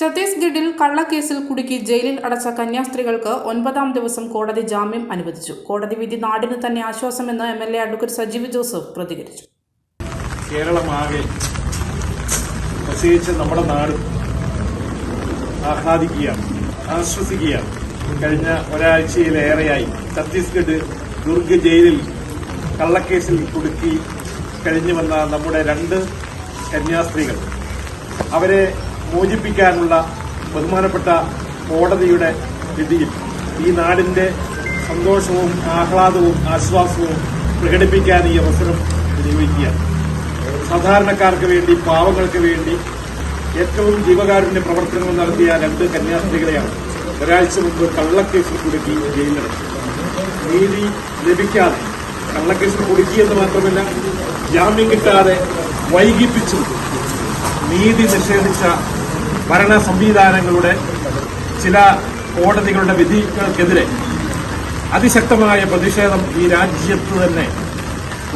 ഛത്തീസ്ഗഡിൽ കള്ളക്കേസിൽ കുടുക്കി ജയിലിൽ അടച്ച കന്യാസ്ത്രീകൾക്ക് ഒൻപതാം ദിവസം കോടതി ജാമ്യം അനുവദിച്ചു. കോടതി വിധി നാടിന് തന്നെ ആശ്വാസമെന്ന് M L A advocate Sajeev Joseph പ്രതികരിച്ചു. കേരളമാകെ പ്രത്യേകിച്ച് നമ്മുടെ നാട് ആഹ്ലാദിക്കുകയാണ് ആശ്വസിക്കുകയാണ്. കഴിഞ്ഞ ഒരാഴ്ചയിലേറെയായി ഛത്തീസ്ഗഡ് ദുർഗ് ജയിലിൽ കള്ളക്കേസിൽ കുടുക്കി കഴിഞ്ഞു വന്ന നമ്മുടെ രണ്ട് കന്യാസ്ത്രീകൾ. അവരെ മോചിപ്പിക്കാനുള്ള ബഹുമാനപ്പെട്ട കോടതിയുടെ വിധിയിൽ ഈ നാടിന്റെ സന്തോഷവും ആഹ്ലാദവും ആശ്വാസവും പ്രകടിപ്പിക്കാൻ ഈ അവസരം വിനിയോഗിക്കുകയാണ് സാധാരണക്കാർക്ക് വേണ്ടി പാവങ്ങൾക്ക് വേണ്ടി ഏറ്റവും ജീവകാരുണ്യ പ്രവർത്തനങ്ങൾ നടത്തിയ രണ്ട് കന്യാസ്ത്രീകളെയാണ് ഒരാഴ്ച മുമ്പ് കള്ളക്കേസിൽ കുടുക്കി ജയിലിലടച്ചത് നീതി ലഭിക്കാതെ കള്ളക്കേസിൽ കുടുക്കിയെന്ന് മാത്രമല്ല ജാമ്യം കിട്ടാതെ വൈകിപ്പിച്ചു നീതി നിഷേധിച്ച ഭരണ സംവിധാനങ്ങളുടെ ചില കോടതികളുടെ വിധികൾക്കെതിരെ അതിശക്തമായ പ്രതിഷേധം ഈ രാജ്യത്ത് തന്നെ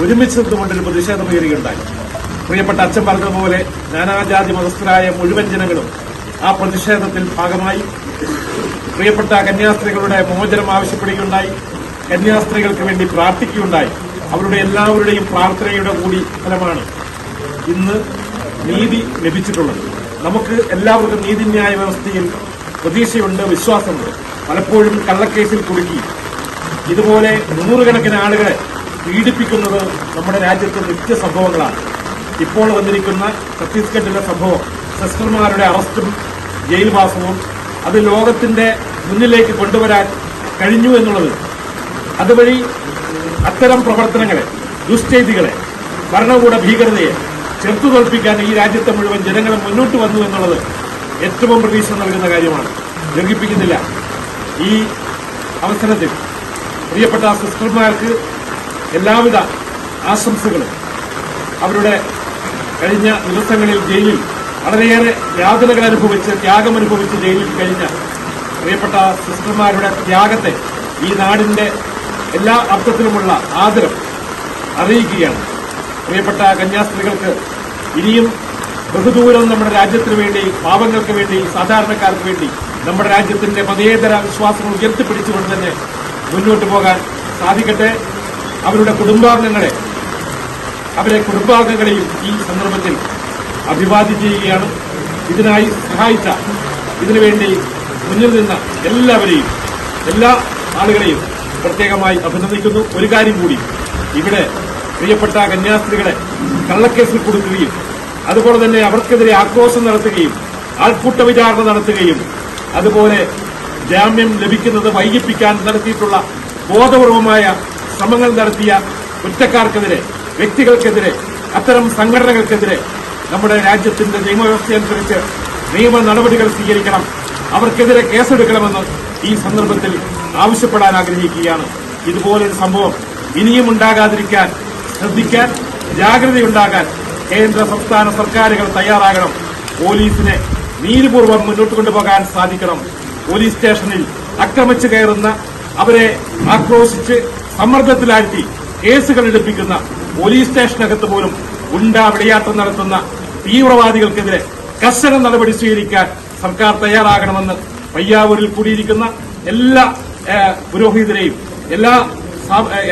ഒരുമിച്ച് നിന്നുകൊണ്ടൊരു പ്രതിഷേധം ഉയരുകയുണ്ടായി. പ്രിയപ്പെട്ട അച്ഛൻ പറഞ്ഞതുപോലെ നാനാജാതി മതസ്ഥരായ മുഴുവൻ ജനങ്ങളും ആ പ്രതിഷേധത്തിൽ ഭാഗമായി. പ്രിയപ്പെട്ട കന്യാസ്ത്രീകളുടെ മോചനം ആവശ്യപ്പെടുകയുണ്ടായി. കന്യാസ്ത്രീകൾക്ക് വേണ്ടി പ്രാർത്ഥിക്കുകയുണ്ടായി. അവരുടെ എല്ലാവരുടെയും പ്രാർത്ഥനയുടെ കൂടി ഫലമാണ് ഇന്ന് നീതി ലഭിച്ചിട്ടുള്ളത്. നമുക്ക് എല്ലാവർക്കും നീതിന്യായ വ്യവസ്ഥയിൽ പ്രതീക്ഷയുണ്ട് വിശ്വാസമുണ്ട്. പലപ്പോഴും കള്ളക്കേസിൽ കുടുക്കി ഇതുപോലെ നൂറുകണക്കിന് ആളുകളെ പീഡിപ്പിക്കുന്നത് നമ്മുടെ രാജ്യത്തെ നിത്യ സംഭവങ്ങളാണ്. ഇപ്പോൾ വന്നിരിക്കുന്ന ഛത്തീസ്ഗഡിലെ സംഭവം സിസ്റ്റർമാരുടെ അറസ്റ്റും ജയിൽവാസവും അത് ലോകത്തിന്റെ മുന്നിലേക്ക് കൊണ്ടുവരാൻ കഴിഞ്ഞു എന്നുള്ളത്. അതുവഴി അത്തരം പ്രവർത്തനങ്ങളെ ദുഷ്ചെയ്തികളെ ഭരണകൂട ഭീകരതയെ ചെറുത്തു തോൽപ്പിക്കാൻ ഈ രാജ്യത്തെ മുഴുവൻ ജനങ്ങൾ മുന്നോട്ട് വന്നു എന്നുള്ളത് ഏറ്റവും പ്രതീക്ഷ നൽകുന്ന കാര്യമാണ്. ലംഘിപ്പിക്കുന്നില്ല. ഈ അവസരത്തിൽ പ്രിയപ്പെട്ട സിസ്റ്റർമാർക്ക് എല്ലാവിധ ആശംസകളും. അവരുടെ കഴിഞ്ഞ ദിവസങ്ങളിൽ ജയിലിൽ വളരെയേറെ യാതനകൾ അനുഭവിച്ച് ത്യാഗം അനുഭവിച്ച് ജയിലിൽ കഴിഞ്ഞ പ്രിയപ്പെട്ട സിസ്റ്റർമാരുടെ ത്യാഗത്തെ ഈ നാടിന്റെ എല്ലാ അർത്ഥത്തിലുമുള്ള ആദരം അറിയിക്കുകയാണ്. പ്രിയപ്പെട്ട കന്യാസ്ത്രീകൾക്ക് ഇനിയും ബഹുദൂരം നമ്മുടെ രാജ്യത്തിന് വേണ്ടി പാവങ്ങൾക്ക് വേണ്ടി സാധാരണക്കാർക്ക് വേണ്ടി നമ്മുടെ രാജ്യത്തിന്റെ മതേതര വിശ്വാസങ്ങൾ ഉയർത്തിപ്പിടിച്ചുകൊണ്ട് തന്നെ മുന്നോട്ട് പോകാൻ സാധിക്കട്ടെ. അവരുടെ കുടുംബാംഗങ്ങളെ അവരെ കുടുംബാംഗങ്ങളെയും ഈ സന്ദർഭത്തിൽ അഭിവാദ്യം ചെയ്യുകയാണ് ഇതിനായി സഹായിച്ച ഇതിനുവേണ്ടി മുന്നിൽ നിന്ന എല്ലാവരെയും എല്ലാ ആളുകളെയും പ്രത്യേകമായി അഭിനന്ദിക്കുന്നു. ഒരു കാര്യം കൂടി ഇവിടെ പ്രിയപ്പെട്ട കന്യാസ്ത്രീകളെ കള്ളക്കേസിൽ കൊടുക്കുകയും അതുപോലെ തന്നെ അവർക്കെതിരെ ആക്രോശം നടത്തുകയും ആൾക്കൂട്ട വിചാരണ നടത്തുകയും അതുപോലെ ജാമ്യം ലഭിക്കുന്നത് വൈകിപ്പിക്കാൻ നടത്തിയിട്ടുള്ള ബോധപൂർവമായ ശ്രമങ്ങൾ നടത്തിയ കുറ്റക്കാർക്കെതിരെ വ്യക്തികൾക്കെതിരെ അത്തരം സംഘടനകൾക്കെതിരെ നമ്മുടെ രാജ്യത്തിന്റെ നിയമവ്യവസ്ഥയനുസരിച്ച് നിയമ നടപടികൾ സ്വീകരിക്കണം. അവർക്കെതിരെ കേസെടുക്കണമെന്ന് ഈ സന്ദർഭത്തിൽ ആവശ്യപ്പെടാൻ ആഗ്രഹിക്കുകയാണ്. ഇതുപോലൊരു സംഭവം ഇനിയും ഉണ്ടാകാതിരിക്കാൻ ശ്രദ്ധിക്കാൻ ജാഗ്രതയുണ്ടാകാൻ കേന്ദ്ര സംസ്ഥാന സർക്കാരുകൾ തയ്യാറാകണം. പോലീസിനെ നീതിപൂർവം മുന്നോട്ട് കൊണ്ടുപോകാൻ സാധിക്കണം. പോലീസ് സ്റ്റേഷനിൽ ആക്രമിച്ചു കയറുന്ന അവരെ ആക്രോശിച്ച് സമ്മർദ്ദത്തിലാഴ്ത്തി കേസുകൾ എടുപ്പിക്കുന്ന പോലീസ് സ്റ്റേഷനകത്ത് പോലും ഗുണ്ടാ വിളയാട്ടം നടത്തുന്ന തീവ്രവാദികൾക്കെതിരെ കർശന നടപടി സ്വീകരിക്കാൻ സർക്കാർ തയ്യാറാകണമെന്ന് പയ്യാവൂരിൽ കൂടിയിരിക്കുന്ന എല്ലാ പുരോഹിതരെയും എല്ലാ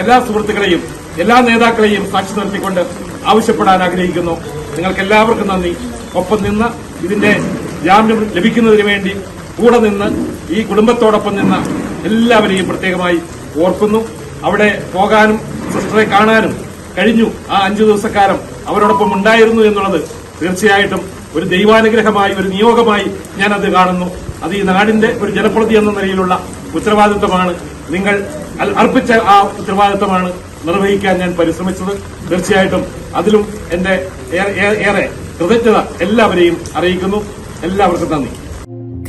എല്ലാ സുഹൃത്തുക്കളെയും എല്ലാ നേതാക്കളെയും സാക്ഷി നിർത്തിക്കൊണ്ട് ആവശ്യപ്പെടാൻ ആഗ്രഹിക്കുന്നു. നിങ്ങൾക്ക് എല്ലാവർക്കും നന്ദി. ഒപ്പം നിന്ന് ഇതിന്റെ ജാമ്യം ലഭിക്കുന്നതിന് വേണ്ടി കൂടെ നിന്ന് ഈ കുടുംബത്തോടൊപ്പം നിന്ന് എല്ലാവരെയും പ്രത്യേകമായി ഓർക്കുന്നു. അവിടെ പോകാനും സിസ്റ്ററെ കാണാനും കഴിഞ്ഞു ആ അഞ്ചു ദിവസക്കാലം അവരോടൊപ്പം ഉണ്ടായിരുന്നു എന്നുള്ളത് തീർച്ചയായിട്ടും ഒരു ദൈവാനുഗ്രഹമായി ഒരു നിയോഗമായി ഞാൻ അത് കാണുന്നു. അത് ഈ നാടിന്റെ ഒരു ജനപ്രതി എന്ന നിലയിലുള്ള ഉത്തരവാദിത്വമാണ്. നിങ്ങൾ അർപ്പിച്ച ആ ഉത്തരവാദിത്വമാണ്. നിർവഹിക്കാൻ ഞാൻ പരിശ്രമിച്ചത് തീർച്ചയായിട്ടും അതിലും ഏറെ- ഏറെ കൃതജ്ഞത എല്ലാവരെയും അറിയിക്കുന്നു. എല്ലാവർക്കും നന്ദി.